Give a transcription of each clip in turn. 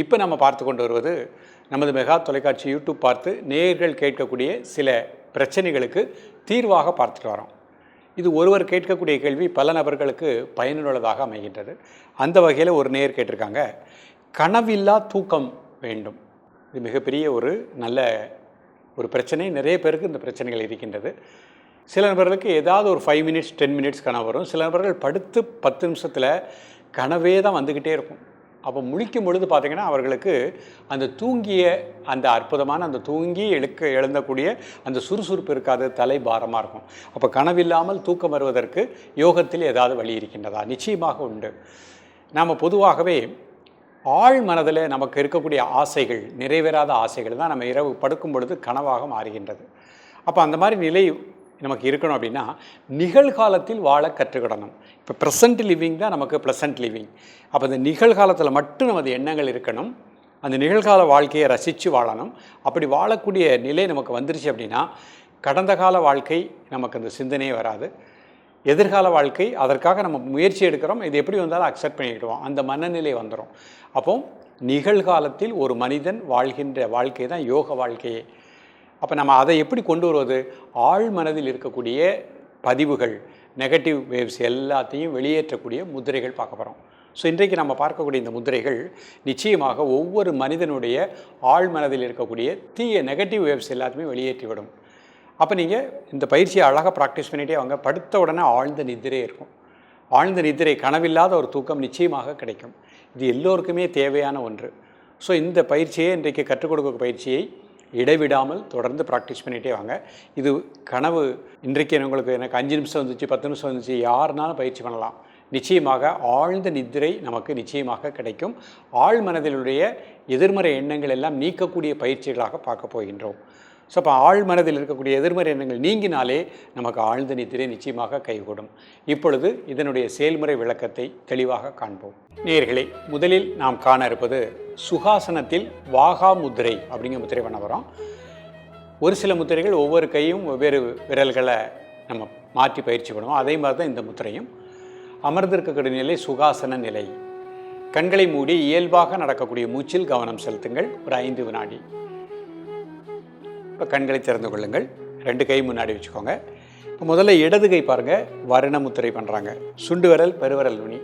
இப்போ நம்ம பார்த்து கொண்டு வருவது நமது மெகா தொலைக்காட்சி யூடியூப் பார்த்து நேயர்கள் கேட்கக்கூடிய சில பிரச்சனைகளுக்கு தீர்வாக பார்த்துட்டு வரோம். இது ஒருவர் கேட்கக்கூடிய கேள்வி பல நபர்களுக்கு பயனுள்ளதாக அமைகின்றது. அந்த வகையில் ஒரு நேர் கேட்டிருக்காங்க. கனவில்லா தூக்கம் வேண்டும். இது மிகப்பெரிய ஒரு நல்ல ஒரு பிரச்சனை. நிறைய பேருக்கு இந்த பிரச்சனைகள் இருக்கின்றது. சில நபர்களுக்கு ஏதாவது ஒரு ஃபைவ் மினிட்ஸ் டென் மினிட்ஸ் கனவு வரும். சில நபர்கள் படுத்து பத்து நிமிஷத்தில் கனவே தான் வந்துக்கிட்டே இருக்கும். அப்போ முழிக்கும் பொழுது பார்த்திங்கன்னா அவர்களுக்கு அந்த தூங்கிய அந்த அற்புதமான அந்த தூங்கி எழுக்க எழுந்தக்கூடிய அந்த சுறுசுறுப்பு இருக்காது தலை பாரமாக இருக்கும். அப்போ கனவில்லாமல் தூக்கம் வருவதற்கு யோகத்தில் ஏதாவது வழி இருக்கின்றதா? நிச்சயமாக உண்டு. நாம் பொதுவாகவே ஆழ் மனதில் நமக்கு இருக்கக்கூடிய ஆசைகள் நிறைவேறாத ஆசைகள் தான் நம்ம இரவு படுக்கும் பொழுது கனவாக மாறுகின்றது. அப்போ அந்த மாதிரி நிலை நமக்கு இருக்கணும் அப்படின்னா நிகழ்காலத்தில் வாழ கற்றுக்கிடணும். இப்போ ப்ரெசன்ட் லிவிங் தான் நமக்கு ப்ளசன்ட் லிவிங் அப்போ இந்த நிகழ்காலத்தில் மட்டும் நமது எண்ணங்கள் இருக்கணும். அந்த நிகழ்கால வாழ்க்கையை ரசித்து வாழணும். அப்படி வாழக்கூடிய நிலை நமக்கு வந்துருச்சு அப்படின்னா கடந்த கால வாழ்க்கை நமக்கு அந்த சிந்தனையே வராது. எதிர்கால வாழ்க்கை அதற்காக நம்ம முயற்சி எடுக்கிறோம். இது எப்படி வந்தாலும் அக்செப்ட் பண்ணிக்கிடுவோம். அந்த மனநிலை வந்துடும் அப்போ நிகழ்காலத்தில் ஒரு மனிதன் வாழ்கின்ற வாழ்க்கை தான் யோக வாழ்க்கையே. அப்போ நம்ம அதை எப்படி கொண்டு வருவது? ஆழ் மனதில் இருக்கக்கூடிய பதிவுகள் நெகட்டிவ் வேவ்ஸ் எல்லாத்தையும் வெளியேற்றக்கூடிய முதிரைகள் பார்க்க போகிறோம் ஸோ இன்றைக்கு நம்ம பார்க்கக்கூடிய இந்த முத்திரைகள் நிச்சயமாக ஒவ்வொரு மனிதனுடைய ஆழ் மனதில் இருக்கக்கூடிய தீய நெகட்டிவ் வேவ்ஸ் எல்லாத்தையுமே வெளியேற்றிவிடும். அப்போ நீங்கள் இந்த பயிற்சியை அழகாக ப்ராக்டிஸ் பண்ணிகிட்டே அவங்க படுத்த உடனே ஆழ்ந்த நிதிரே இருக்கும். ஆழ்ந்த நிதிரை கனவில்லாத ஒரு தூக்கம் நிச்சயமாக கிடைக்கும். இது எல்லோருக்குமே தேவையான ஒன்று. ஸோ இந்த பயிற்சியை இன்றைக்கு கற்றுக் கொடுக்க பயிற்சியை இடைவிடாமல் தொடர்ந்து ப்ராக்டிஸ் பண்ணிகிட்டே வாங்க. இது கனவு. இன்றைக்கு உங்களுக்கு எனக்கு அஞ்சு நிமிஷம் வந்துச்சு பத்து நிமிஷம் வந்துச்சு யாருனாலும் பயிற்சி பண்ணலாம். நிச்சயமாக ஆழ்ந்த நித்திரை நமக்கு நிச்சயமாக கிடைக்கும். ஆழ் மனதிலுடைய எதிர்மறை எண்ணங்கள் எல்லாம் நீக்கக்கூடிய பயிற்சிகளாக பார்க்க போகின்றோம். ஸோ அப்போ ஆழ் மனதில் இருக்கக்கூடிய எதிர்மறை எண்ணங்கள் நீங்கினாலே நமக்கு ஆழ்ந்த நிதிரை நிச்சயமாக கைகூடும். இப்பொழுது இதனுடைய செயல்முறை விளக்கத்தை தெளிவாக காண்போம். நேர்களே முதலில் நாம் காண இருப்பது சுகாசனத்தில் வாகா முத்திரை அப்படிங்கிற முத்திரை பண்ண வரோம் ஒரு சில முத்திரைகள் ஒவ்வொரு கையும் வெவ்வேறு விரல்களை நம்ம மாற்றி பயிற்சி பண்ணுவோம். அதே மாதிரி தான் இந்த முத்திரையும். அமர்ந்திருக்கக்கூடிய நிலை சுகாசன நிலை. கண்களை மூடி இயல்பாக நடக்கக்கூடிய மூச்சில் கவனம் செலுத்துங்கள். ஒரு ஐந்து வினாடி. இப்போ கண்களை திறந்து கொள்ளுங்கள். ரெண்டு கை முன்னாடி வச்சுக்கோங்க. இப்போ முதல்ல இடது கை பாருங்கள் வருண முத்திரை பண்ணுறாங்க சுண்டு விரல் பெருவரல் நுனி.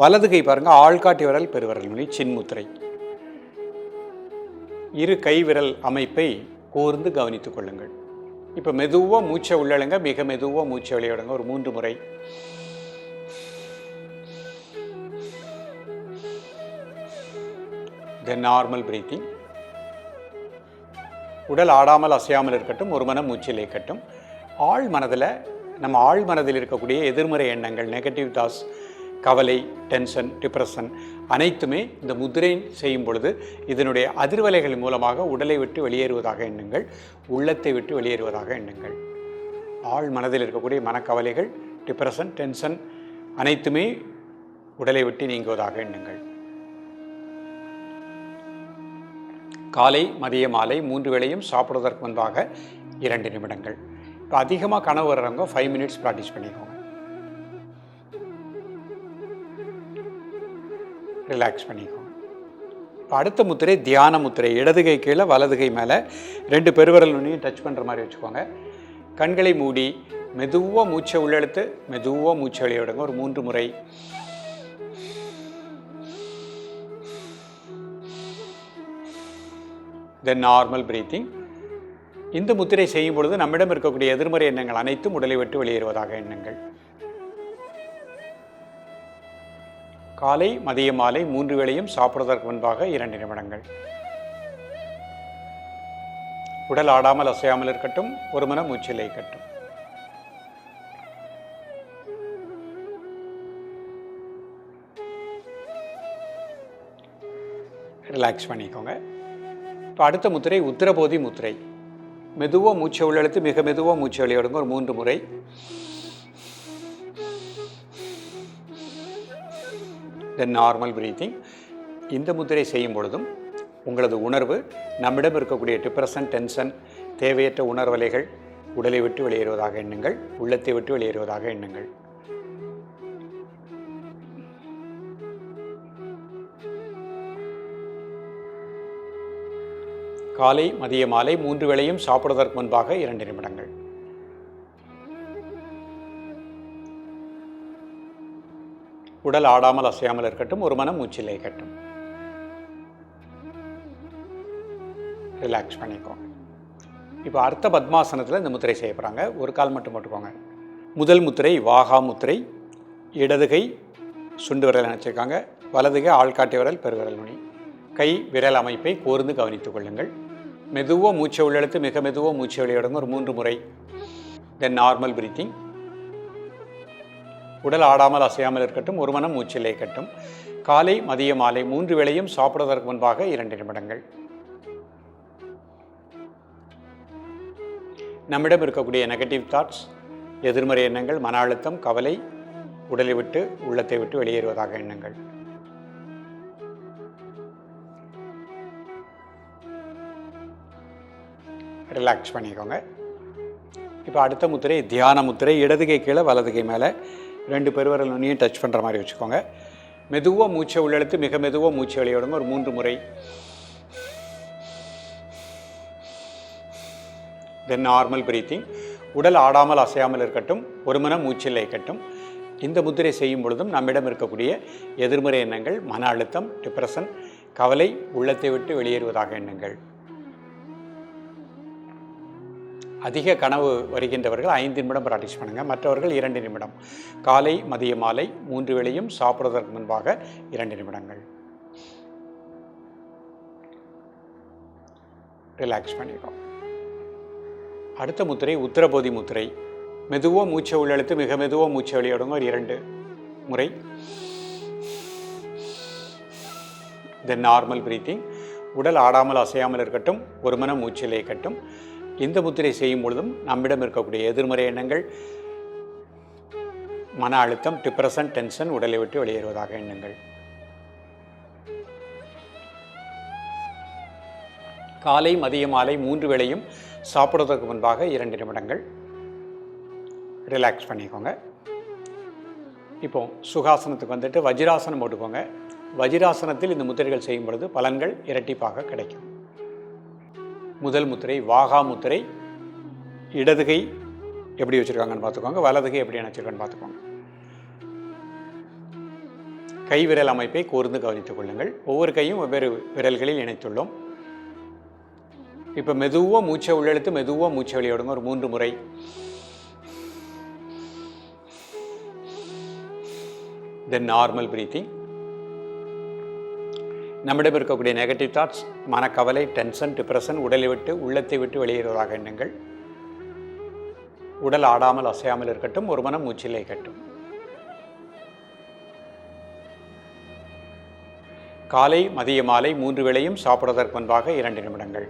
வலது கை பாருங்கள் ஆள்காட்டி விரல் பெருவிரல். நுனி சின்முத்திரை இரு கை விரல் அமைப்பை கூர்ந்து கவனித்துக் கொள்ளுங்கள். இப்போ மெதுவாக மூச்சை உள்ளழுங்க மிக மெதுவாக மூச்சை வெளியிடுங்க ஒரு மூன்று முறை. தென் நார்மல் பிரீத்திங் உடல் ஆடாமல் அசையாமல் இருக்கட்டும் ஒரு மனம் மூச்சில் இருக்கட்டும் ஆழ் மனதில் நம்ம ஆழ் மனதில் இருக்கக்கூடிய எதிர்மறை எண்ணங்கள் நெகட்டிவ் தாஸ் கவலை டென்ஷன் டிப்ரெஷன் அனைத்துமே இந்த முதிரை செய்யும் பொழுது இதனுடைய அதிர்வலைகள் மூலமாக உடலை விட்டு வெளியேறுவதாக எண்ணுங்கள் உள்ளத்தை விட்டு வெளியேறுவதாக எண்ணுங்கள். ஆழ் மனதில் இருக்கக்கூடிய மனக்கவலைகள் டிப்ரெஷன் டென்ஷன் அனைத்துமே உடலை விட்டு நீங்குவதாக எண்ணுங்கள். காலை மதிய மாலை மூன்று வேளையும் சாப்பிடுவதற்கு முன்பாக இரண்டு நிமிடங்கள். இப்போ அதிகமாக கனவு வர்றவங்க ஃபைவ் மினிட்ஸ் ப்ராக்டிஸ் பண்ணிக்கோங்க. ரிலாக்ஸ் பண்ணிக்கோங்க இப்போ அடுத்த முத்திரை தியான முத்திரை இடதுகை கீழே வலதுகை மேலே. ரெண்டு பெருவரல் நுனியும் டச் பண்ணுற மாதிரி வச்சுக்கோங்க. கண்களை மூடி மெதுவாக மூச்சை உள்ளெடுத்து மெதுவாக மூச்சை வெளியே விடுங்க. ஒரு மூன்று முறை. தென் நார்மல் பிரீத்திங் இந்த முத்திரை செய்யும் பொழுது நம்மிடம் இருக்கக்கூடிய எதிர்மறை எண்ணங்கள் அனைத்தும் உடலை விட்டு வெளியேறுவதாக எண்ணங்கள். காலை மதிய மாலை மூன்று வேளையும் சாப்பிடுவதற்கு முன்பாக இரண்டு நிமிடங்கள். உடல் ஆடாமல் அசையாமல் இருக்கட்டும் ஒரு மன மூச்சிலை இருக்கட்டும் ரிலாக்ஸ் பண்ணிக்கோங்க. இப்போ அடுத்த முத்திரை உத்திரபோதி முத்திரை. மெதுவாக மூச்சை உள்ளெழுத்து மிக மெதுவாக மூச்சை வெளியிடுங்க ஒரு மூன்று முறை. தென் நார்மல் பிரீத்திங் இந்த முத்திரை செய்யும் பொழுதும் உங்களது உணர்வு நம்மிடம் இருக்கக்கூடிய டிப்ரெஷன் டென்ஷன் தேவையற்ற உணர்வலைகள் உடலை விட்டு வெளியேறுவதாக எண்ணுங்கள் உள்ளத்தை விட்டு வெளியேறுவதாக எண்ணுங்கள். காலை மதிய மாலை மூன்று வேளையும் சாப்பிடுவதற்கு முன்பாக இரண்டு நிமிடங்கள். உடல் ஆடாமல் அசையாமல் இருக்கட்டும் ஒரு மனம் மூச்சில் இருக்கட்டும். ரிலாக்ஸ் பண்ணிக்கோங்க இப்போ அர்த்த பத்மாசனத்தில் இந்த முத்திரை செய்ய போகிறாங்க ஒரு கால் மட்டும் போட்டுக்கோங்க. முதல் முத்திரை வாகா முத்திரை இடதுகை சுண்டு விரல் நினச்சிருக்காங்க வலதுகை ஆள்காட்டி விரல் பெருவிரல் நுனி. கை விரல் அமைப்பை கூர்ந்து கவனித்துக் கொள்ளுங்கள். மெதுவாக மூச்சை உள்ளெழுத்து மிக மெதுவாக மூச்சை வெளியிடுங்க ஒரு மூன்று முறை. தென் நார்மல் பிரீத்திங் உடல் ஆடாமல் அசையாமல் இருக்கட்டும் ஒரு மனம் மூச்சில் இருக்கட்டும் காலை மதிய மாலை மூன்று வேளையும் சாப்பிடுவதற்கு முன்பாக இரண்டு நிமிடங்கள். நம்மிடம் இருக்கக்கூடிய நெகட்டிவ் தாட்ஸ் எதிர்மறை எண்ணங்கள் மன அழுத்தம் கவலை உடலை விட்டு உள்ளத்தை விட்டு வெளியேறுவதாக எண்ணங்கள். ரிலாக்ஸ் பண்ணிக்கோங்க. இப்போ அடுத்த முத்திரை தியான முத்திரை இடதுகை கீழே வலதுகை மேலே. ரெண்டு பெருவரல் நுனியும் டச் பண்ணுற மாதிரி வச்சுக்கோங்க. மெதுவாக மூச்சை உள்ளெழுத்து மிக மெதுவாக மூச்சை வெளியிடுங்க. ஒரு மூன்று முறை. தென் நார்மல் பிரீத்திங் உடல் ஆடாமல் அசையாமல் இருக்கட்டும். ஒரு மனம் மூச்சில் இருக்கட்டும் இந்த முத்திரை செய்யும் பொழுதும் நம்மிடம் இருக்கக்கூடிய எதிர்மறை எண்ணங்கள் மன அழுத்தம் டிப்ரெஷன் கவலை உள்ளத்தை விட்டு வெளியேறுவதாக எண்ணங்கள். அதிக கனவு வருகின்றவர்கள் ஐந்து நிமிடம் ப்ராக்டிஸ் பண்ணுங்கள் மற்றவர்கள் இரண்டு நிமிடம். காலை மதிய மாலை மூன்று வேளையும் சாப்பிடுவதற்கு முன்பாக இரண்டு நிமிடங்கள். ரிலாக்ஸ் பண்ணிக்கோ. அடுத்த முத்திரை உத்தரபோதி முத்திரை. மெதுவோ மூச்சை உள்ளெழுத்து மிக மெதுவோ மூச்சை வெளியிடுங்க. ஒரு இரண்டு முறை. தென் நார்மல் பிரீத்திங் உடல் ஆடாமல் அசையாமல் இருக்கட்டும். ஒரு மனம் மூச்சிலே கட்டும் இந்த முத்திரை செய்யும் பொழுதும் நம்மிடம் இருக்கக்கூடிய எதிர்மறை எண்ணங்கள் மன அழுத்தம் டிப்ரெஷன் டென்ஷன் உடலை விட்டு வெளியேறுவதாக எண்ணங்கள். காலை மதிய மாலை மூன்று வேளையும் சாப்பிடுவதற்கு முன்பாக இரண்டு நிமிடங்கள் ரிலாக்ஸ் பண்ணிக்கோங்க. இப்போ சுகாசனத்துக்கு வந்துட்டு வஜ்ராசனம் போட்டுக்கோங்க. வஜ்ராசனத்தில் இந்த முத்திரைகள் செய்யும் பொழுது பலன்கள் இரட்டிப்பாக கிடைக்கும். முதல் முத்திரை வாகா முத்திரை இடதுகை எப்படி வச்சுருக்காங்கன்னு பார்த்துக்கோங்க வலதுகை எப்படி நினச்சிருக்கான்னு பார்த்துக்கோங்க. கை விரல் அமைப்பை கூர்ந்து கவனித்துக் கொள்ளுங்கள். ஒவ்வொரு கையும் வெவ்வேறு விரல்களில் இணைத்துள்ளோம். இப்போ மெதுவாக மூச்சை உள்ளெழுத்து மெதுவாக மூச்சை வெளியிடுங்க. ஒரு மூன்று முறை. தென் நார்மல் பிரீத்திங் நம்மிடம் இருக்கக்கூடிய நெகட்டிவ் தாட்ஸ் மனக்கவலை டென்ஷன் டிப்ரெஷன் உடலை விட்டு உள்ளத்தை விட்டு வெளியேறுவதாக எண்ணங்கள். உடல் ஆடாமல் அசையாமல் இருக்கட்டும் ஒரு மனம் மூச்சிலே கட்டும் காலை மதிய மாலை மூன்று வேளையும் சாப்பிடுவதற்கு முன்பாக இரண்டு நிமிடங்கள்.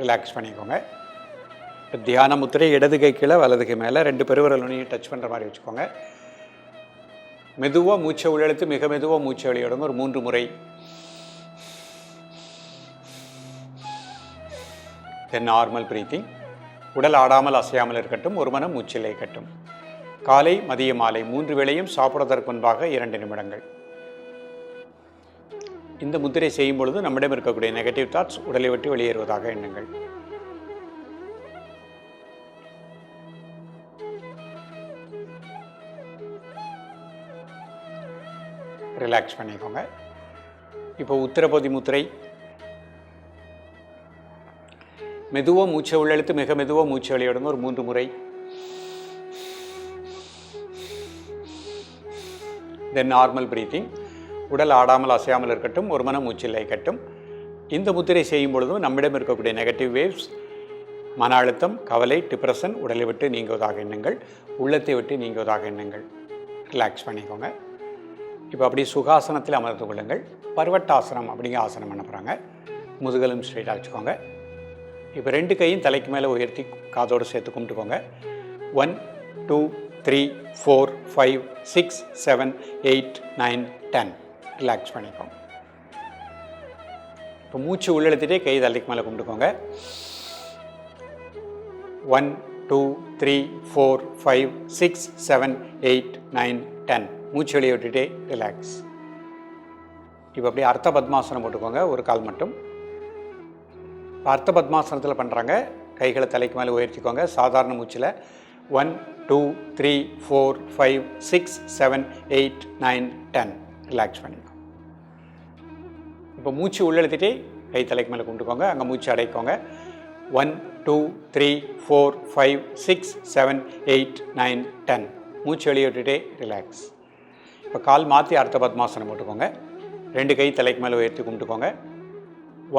ரிலாக்ஸ் பண்ணிக்கோங்க. இப்போ தியான முத்திரை இடது கை கீழே வலது கை மேலே ரெண்டு பெருவிரல் நுனியை டச் பண்ணுற மாதிரி வச்சுக்கோங்க. மெதுவாக மூச்சை உள்ளெழுத்து மிக மெதுவாக மூச்சை வெளியிடணும் ஒரு மூன்று முறை. தென் நார்மல் பிரீத்திங் உடல் ஆடாமல் அசையாமல் இருக்கட்டும் ஒரு மனம் மூச்சிலே இருக்கட்டும். காலை மதிய மாலை மூன்று வேளையும் சாப்பிடுவதற்கு முன்பாக இரண்டு நிமிடங்கள். இந்த முத்திரை செய்யும் பொழுது நம்மிடம் இருக்கக்கூடிய நெகட்டிவ் தாட்ஸ் உடலை விட்டு வெளியேறுவதாக எண்ணுங்கள். ரிலாக்ஸ் பண்ணிக்கோங்க. இப்போ உத்திரபதி முத்திரை. மெதுவாக மூச்சை உள்ளெழுத்து மிக மெதுவாக மூச்சை வெளியிடுங்க ஒரு மூன்று முறை. தென் நார்மல் பிரீத்திங் உடல் ஆடாமல் அசையாமல் இருக்கட்டும் ஒரு மன மூச்சில் இருக்கட்டும் இந்த முத்திரை செய்யும் பொழுதும் நம்மிடம் இருக்கக்கூடிய நெகட்டிவ் வேவ்ஸ் மன அழுத்தம் கவலை டிப்ரெஷன் உடலை விட்டு நீங்குவதாக எண்ணுங்கள். உள்ளத்தை விட்டு நீங்குவதாக எண்ணுங்கள். ரிலாக்ஸ் பண்ணிக்கோங்க. இப்போ அப்படி சுகாசனத்தில் அமர்ந்து கொள்ளுங்கள். பர்வட்டாசனம் அப்படிங்கிற ஆசனம் பண்ண போகிறாங்க முதுகலும் ஸ்ட்ரைட்டாக வச்சுக்கோங்க. இப்போ ரெண்டு கையும் தலைக்கு மேலே உயர்த்தி காதோடு சேர்த்து கும்பிட்டுக்கோங்க. One two three four five six seven eight nine ten relax பண்ணிக்கோங்க. இப்போ மூச்சு உள்ளெழுத்துட்டே கை தலைக்கு மேலே கும்பிட்டுக்கோங்க. One two three four five six seven eight nine ten மூச்சு வெளியே விட்டுட்டே ரிலாக்ஸ் இப்போ அப்படியே அர்த்த பத்மாசனம் போட்டுக்கோங்க ஒரு கால் மட்டும். இப்போ அர்த்த பத்மாசனத்தில் பண்ணுறாங்க கைகளை தலைக்கு மேலே உயர்த்திக்கோங்க சாதாரண மூச்சில். One two three four five six seven eight nine ten relax பண்ணிக்கோங்க இப்போ மூச்சு உள்ளெழுத்திட்டே கை தலைக்கு மேலே கொண்டுக்கோங்க அங்கே மூச்சு அடைக்கோங்க. One two three four five six seven eight nine ten மூச்சு வெளியே விட்டுட்டே ரிலாக்ஸ் இப்போ கால் மாற்றி அர்த்த பத்மாசனம் போட்டுக்கோங்க. ரெண்டு கை தலைக்கு மேலே உயர்த்தி கும்பிட்டுக்கோங்க.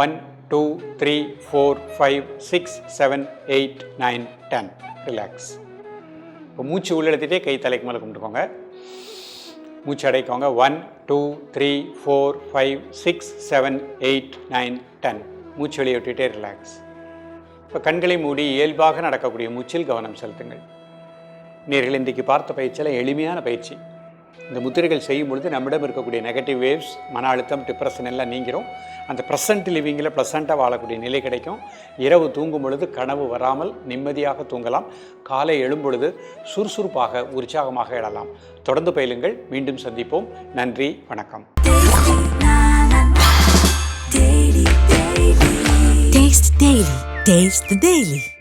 One two three four five six seven eight nine ten relax இப்போ மூச்சு உள்ளெடுத்துட்டே கை தலைக்கு மேலே கும்பிட்டுக்கோங்க. மூச்சு அடைக்கோங்க. One two three four five six seven eight nine ten மூச்சு வெளியே விட்டுட்டே ரிலாக்ஸ் இப்போ கண்களை மூடி இயல்பாக நடக்கக்கூடிய மூச்சில் கவனம் செலுத்துங்கள். நேர்கள் இன்றைக்கு பார்த்த பயிற்சியில் எளிமையான பயிற்சி. இந்த முத்திரைகள் செய்யும் பொழுது நம்மிடம் இருக்கக்கூடிய நெகட்டிவ் வேவ்ஸ் மன அழுத்தம் டிப்ரெஷன் எல்லாம் நீங்கிரும். அந்த ப்ரெசன்ட் லிவிங்கில் ப்ளசண்ட்டாக வாழக்கூடிய நிலை கிடைக்கும். இரவு தூங்கும் பொழுது கனவு வராமல் நிம்மதியாக தூங்கலாம். காலை எழும்பொழுது சுறுசுறுப்பாக உற்சாகமாக எழலாம். தொடர்ந்து பயிலுங்கள். மீண்டும் சந்திப்போம். நன்றி வணக்கம். Taste the Daily.